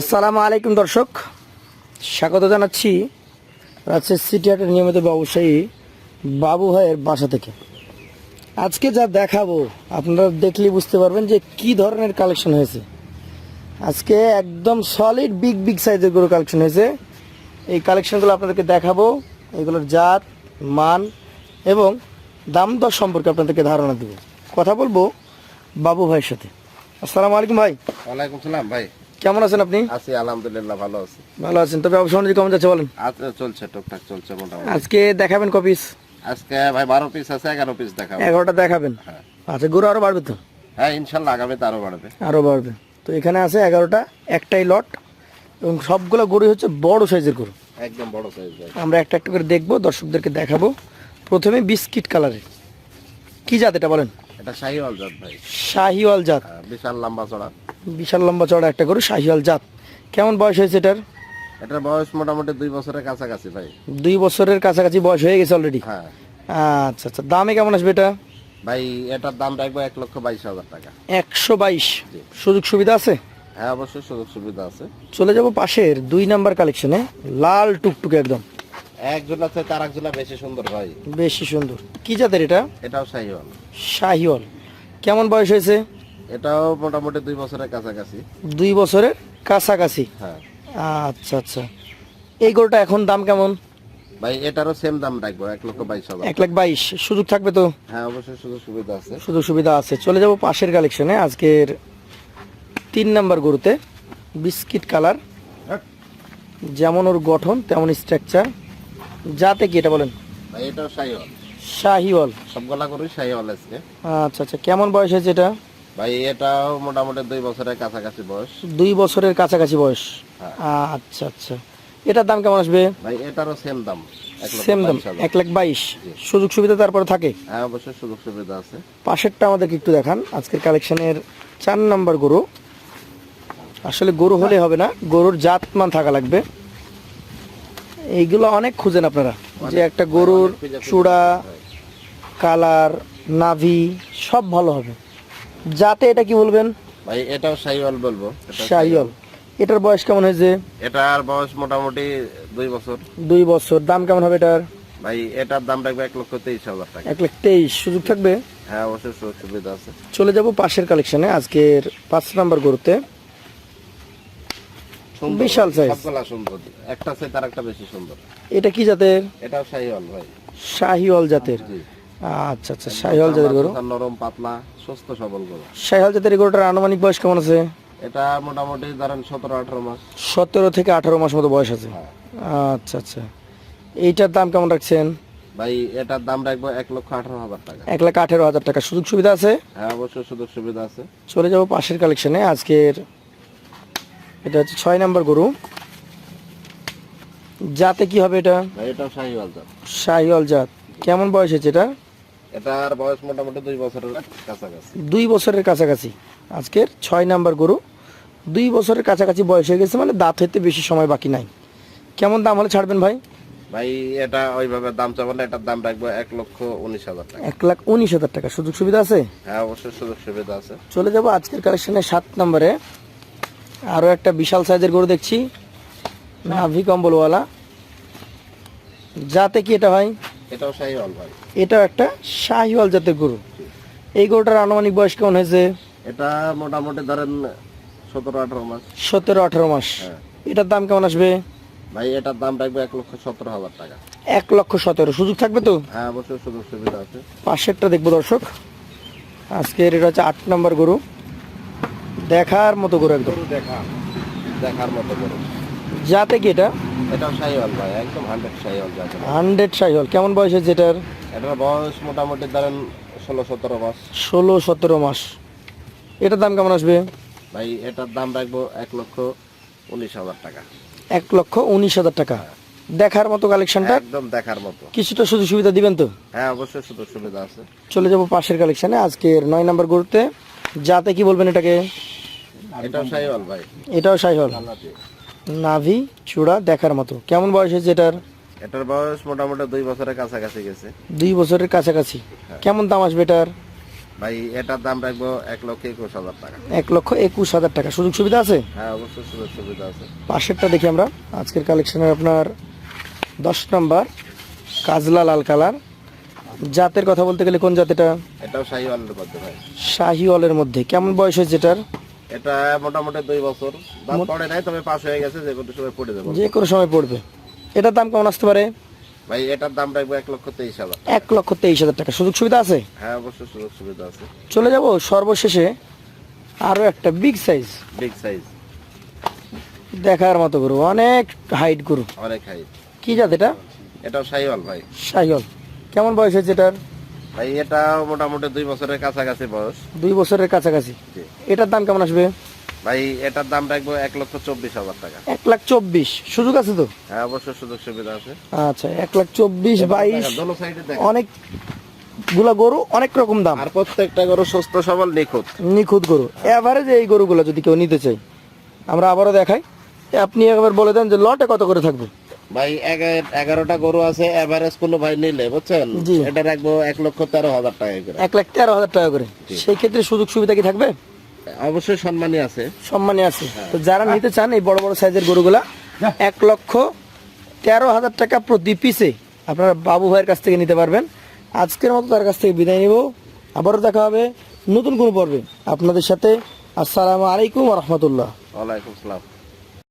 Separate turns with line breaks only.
আসসালামু আলাইকুম দর্শক। স্বাগত জানাচ্ছি রাজশাহী সিটি হাটের নিয়মিত ব্যবসায়ী বাবু ভাইয়ের বাসা থেকে। আজকে যা দেখাবো, আপনারা দেখলেই বুঝতে পারবেন যে কি ধরনের কালেকশন হয়েছে। আজকে একদম সলিড বিগ বিগ সাইজের গরু কালেকশন হয়েছে। এই কালেকশনগুলো আপনাদেরকে দেখাবো, এগুলোর জাত, মান এবং দাম দর সম্পর্কে আপনাদেরকে ধারণা দেবো। কথা বলব বাবু ভাইয়ের সাথে। আসসালামু আলাইকুম ভাই।
ওয়ালাইকুম সালাম ভাই।
কেমন আছেন আপনি?
আছি আলহামদুলিল্লাহ ভালো আছি।
ভালো আছেন। তবে ব্যবসা বাণিজ্য কেমন যাচ্ছে বলেন?
আজ চলছে টুকটাক চলছে মোটামুটি।
আজকে দেখাবেন কপিস
আজকে ভাই বারো পিস আছে এগারো পিস দেখাবো।
এগারোটা দেখাবেন?
হ্যাঁ।
আচ্ছা গরু আরও বাড়বে তো?
হ্যাঁ ইনশাল্লাহ আগামীতে আরও বাড়বে।
আরও বাড়বে। তো এখানে আছে এগারোটা একটাই লট এবং সবগুলো গরু হচ্ছে বড় সাইজের গরু।
একদম বড় সাইজ ভাই
আমরা একটা একটা করে দেখব দর্শকদেরকে দেখাবো। প্রথমে বিস্কিট কালারের কি জাত এটা বলেন?
এটা শাহিওয়াল জাত ভাই।
শাহিওয়াল জাত।
হ্যাঁ, বিশাল লম্বা চড়া।
বিশাল লম্বা চড়া একটা গরু শাহিওয়াল জাত। কেমন বয়স হয়েছে এটার?
এটার বয়স মোটামুটি দুই বছরের কাছাকাছি ভাই।
দুই বছরের কাছাকাছি বয়স হয়ে গেছে অলরেডি
হ্যাঁ।
আচ্ছা আচ্ছা দামে কেমন আসবে এটা?
ভাই এটার দাম রাখব এক লক্ষ বাইশ হাজার টাকা।
একশো বাইশ। সুযোগ সুবিধা আছে?
হ্যাঁ অবশ্যই সুযোগ সুবিধা আছে।
চলে যাব পাশের দুই নাম্বার কালেকশনে লাল টুকটুকে একদম।
একজন আছে তার একজন বেশি সুন্দর ভাই।
বেশি সুন্দর। কি জাতের এটা?
এটাও শাহিওয়াল।
শাহিওয়াল। কেমন বয়স হয়েছে?
এটাও মোটামুটি দুই বছরের কাছাকাছি।
দুই বছরের কাছাকাছি?
হ্যাঁ।
আচ্ছা আচ্ছা। এই গরুটা এখন দাম কেমন?
ভাই এটারও সেম দাম রাখব এক লক্ষ বাইশ হাজার।
এক লাখ বাইশ। সুযোগ থাকবে তো?
হ্যাঁ অবশ্যই সুযোগ সুবিধা আছে।
সুযোগ সুবিধা আছে। চলে যাব পাশের কালেকশনে আজকের তিন নাম্বার গরুতে। Biscuit colour. যেমন ওর গঠন তেমন স্ট্রাকচার যাতে কি এটা বলেন?
ভাই এটাও শাহিওয়াল।
শাহিওয়াল।
সবগুলা করি শাহিওয়াল আজকে।
আচ্ছা আচ্ছা কেমন বয়স হয়েছে এটা?
ভাই এটাও মোটামুটি দুই বছরের কাছাকাছি বয়স।
দুই বছরের কাছাকাছি বয়স।
হ্যাঁ।
আচ্ছা আচ্ছা। এটার দাম কেমন আসবে?
ভাই এটারও সেম দাম।
সেম দাম এক লাখ বাইশ। সুযোগ সুবিধা তারপরে থাকে?
হ্যাঁ অবশ্যই সুযোগ সুবিধা আছে।
পাশেরটা আমাদেরকে একটু দেখান। আজকের কালেকশনের চার নম্বর গরু। আসলে গরু হলে হবে না গরুর জাতমান থাকা লাগবে। এইগুলো অনেক খুঁজেন আপনারা। যে একটা গরুর চূড়া কালার নাভি সব ভালো হবে। যাতে এটা কি বলবেন?
ভাই এটাও শাহিওয়াল বলব।
শাহিওল এটার বয়স কেমন হয়েছে?
এটার বয়স মোটামুটি দুই বছর।
দুই বছর। দাম কেমন হবে এটার?
ভাই এটার দাম রাখবে এক লক্ষ তেইশ হাজার টাকা।
এক লাখ তেইশ। সুযোগ থাকবে?
হ্যাঁ অবশ্যই সুযোগ সুবিধা আছে।
চলে যাব পাশের কালেকশনে আজকের পাঁচ নাম্বার গরুতে। বিশাল size।
সবগুলা সুন্দর। একটা আছে তার একটা বেশি সুন্দর।
এটা কি জাতের?
এটাও শাহিওয়াল ভাই।
শাহিওয়াল জাতের। আচ্ছা আচ্ছা শাহিওয়াল জাতের গরু।
নরম পাতলা সুস্থ সবল গরু।
শাহিওয়াল জাতের গরুটার আনুমানিক বয়স কেমন আছে?
এটা মোটামুটি ধরেন সতেরো আঠারো মাস।
সতেরো থেকে আঠারো মাস মতো বয়স আছে। আচ্ছা আচ্ছা। এইটার দাম কেমন রাখছেন?
ভাই এটার দাম রাখব এক লক্ষ আঠারো হাজার টাকা।
এক লাখ আঠেরো হাজার টাকা। সুযোগ সুবিধা আছে?
হ্যাঁ অবশ্যই সুযোগ সুবিধা আছে।
চলে যাব পাশের কালেকশনে আজকের এটা হচ্ছে ছয় নাম্বার গরু। জাতে কি হবে এটা?
শাহিওয়াল জাত।
শাহিওয়াল জাত। কেমন বয়স হয়েছে এটা?
এটার বয়স মোটামুটি দুই বছরের কাছাকাছি।
দুই বছরের কাছাকাছি। আজকের ছয় নাম্বার গরু। দুই বছরের কাছাকাছি বয়স হয়ে গেছে মানে দাঁত হইতে বেশি সময় বাকি নাই। কেমন দাম হলে ছাড়বেন ভাই?
ভাই এটা ওইভাবে দাম চাবো না এটার দাম রাখব এক লক্ষ উনিশ হাজার টাকা।
এক লাখ উনিশ হাজার টাকা। সুযোগ সুবিধা আছে?
হ্যাঁ অবশ্যই সুযোগ সুবিধা আছে।
চলে যাব আজকের কালেকশনে সাত নম্বরে। আরও একটা বিশাল সাইজের গরু দেখছি। নাভি কম্বলওয়ালা। যাতে কি এটা ভাই?
এটাও শাহিওয়াল ভাই।
এটাও একটা শাহিওয়াল জাতের গরু। এই গরুটার আনুমানিক বয়স কেমন হয়েছে?
এটা মোটামুটি ধরেন সতেরো আঠারো মাস।
সতেরো আঠারো মাস।
হ্যাঁ।
এটার দাম কেমন আসবে?
ভাই এটার দাম রাখবে এক লক্ষ সতেরো হাজার টাকা।
এক লক্ষ সতেরো। সুযোগ থাকবে তো?
হ্যাঁ অবশ্যই সুযোগ সুবিধা আছে।
পাশেরটা দেখব দর্শক। আজকের এটা হচ্ছে আট নম্বর গরু। দেখার মতো গরু একদম।
দেখা দেখার মতো করে।
যাতে কি এটা?
এটাও শাহিওয়াল ভাই একদম হান্ড্রেড শাহিওয়াল বলে।
হান্ড্রেড শাহিওয়াল। কেমন বয়স হয়েছে এটার?
এটার বয়স মোটামুটি ধরেন ষোলো সতেরো মাস।
ষোলো সতেরো মাস। এটার দাম কেমন আসবে?
ভাই এটার দাম রাখব এক লক্ষ উনিশ হাজার টাকা।
এক লক্ষ উনিশ হাজার টাকা। দেখার মতো কালেকশনটা?
একদম দেখার মতো।
কিছুটা সুযোগ সুবিধা দিবেন তো?
হ্যাঁ অবশ্যই সুযোগ সুবিধা আছে।
চলে যাব পাশের কালেকশনে। আজকের নয় নাম্বার গরুতে। যাতে কি বলবেন এটাকে?
এটাও শাহিওয়াল ভাই।
এটাও সাইহল নাভি চূড়া দেখার মতো। কেমন বয়স হয়েছে এটার?
এটার বয়স মোটামুটি দুই বছরের কাছাকাছি গেছে।
দুই বছরের কাছাকাছি। কেমন দাম আসবে এটার?
ভাই এটার দাম রাখব এক লক্ষ একুশ হাজার টাকা।
এক লক্ষ একুশ হাজার টাকা। সুযোগ সুবিধা আছে?
হ্যাঁ অবশ্যই সুযোগ সুবিধা আছে।
পাশেরটা দেখি আমরা। আজকের কালেকশনের আপনার দশ নম্বর কাজলা লাল কালার। জাতের কথা বলতে গেলে কোন জাতিটা
এটাও শাহি ওয়ালের মধ্যে ভাই।
শাহিওয়ালের মধ্যে। কেমন বয়স হয়েছে এটার?
এটা মোটামুটি দুই বছর। দাম পড়ে নাই তবে পাস হয়ে গেছে যে কোনো সময় পড়ে যাব।
যে কোনো সময় পড়বে। এটার দাম কেমন আসতে পারে?
ভাই এটার দাম রাখব এক লক্ষ তেইশ হাজার
এক লক্ষ তেইশ হাজার টাকা। সুযোগ সুবিধা আছে?
হ্যাঁ অবশ্যই সুযোগ সুবিধা আছে।
চলে যাব সর্বশেষে আরও একটা বিগ সাইজ
বিগ সাইজ
দেখার মতো গরু অনেক হাইট গরু।
অনেক হাইট
কি জাত এটা?
এটা শাহিওয়াল ভাই।
শাহিওয়াল। কেমন বয়স হয়েছে এটার?
ভাই এটাও মোটামুটি দুই বছরের কাছাকাছি বয়স।
দুই বছরের কাছাকাছি। এটার দাম কেমন আসবে?
ভাই এটার দাম রাখব এক লক্ষ চব্বিশ হাজার টাকা।
এক লাখ চব্বিশ। সুযোগ আছে তো?
হ্যাঁ অবশ্যই সুযোগ সুবিধা আছে।
আচ্ছা এক লাখ চব্বিশ বাইশ। অনেকগুলা গরু অনেক রকম দাম।
আর প্রত্যেকটা গরু সুস্থ সবল নিখুঁত।
নিখুঁত গরু। এভারেজ এই গরুগুলো যদি কেউ নিতে চাই আমরা আবারও দেখাই। আপনি একবার বলে দেন যে লটে কত করে থাকবে?
ভাই এগা- এগারোটা গরু আছে এভারেজ কোনো ভাই নিলে বুঝছেন? এটা রাখব এক লক্ষ তেরো হাজার টাকা করে।
এক লাখ তেরো হাজার টাকা করে। সেই ক্ষেত্রে সুযোগ সুবিধা কি থাকবে?
অবশ্যই সম্মানই আছে।
সম্মানে আছে। তো যারা নিতে চান এই বড় বড় সাইজের গরুগুলা এক লক্ষ তেরো হাজার টাকা প্রতি পিসে আপনারা বাবু ভাইয়ের কাছ থেকে নিতে পারবেন। আজকের মতো তার কাছ থেকে বিদায় নিব। আবারও দেখা হবে নতুন কোনো পর্বে। আপনাদের সাথে আসসালামু আলাইকুম রহমতুল্লাহ।
ওয়ালাইকুম সালাম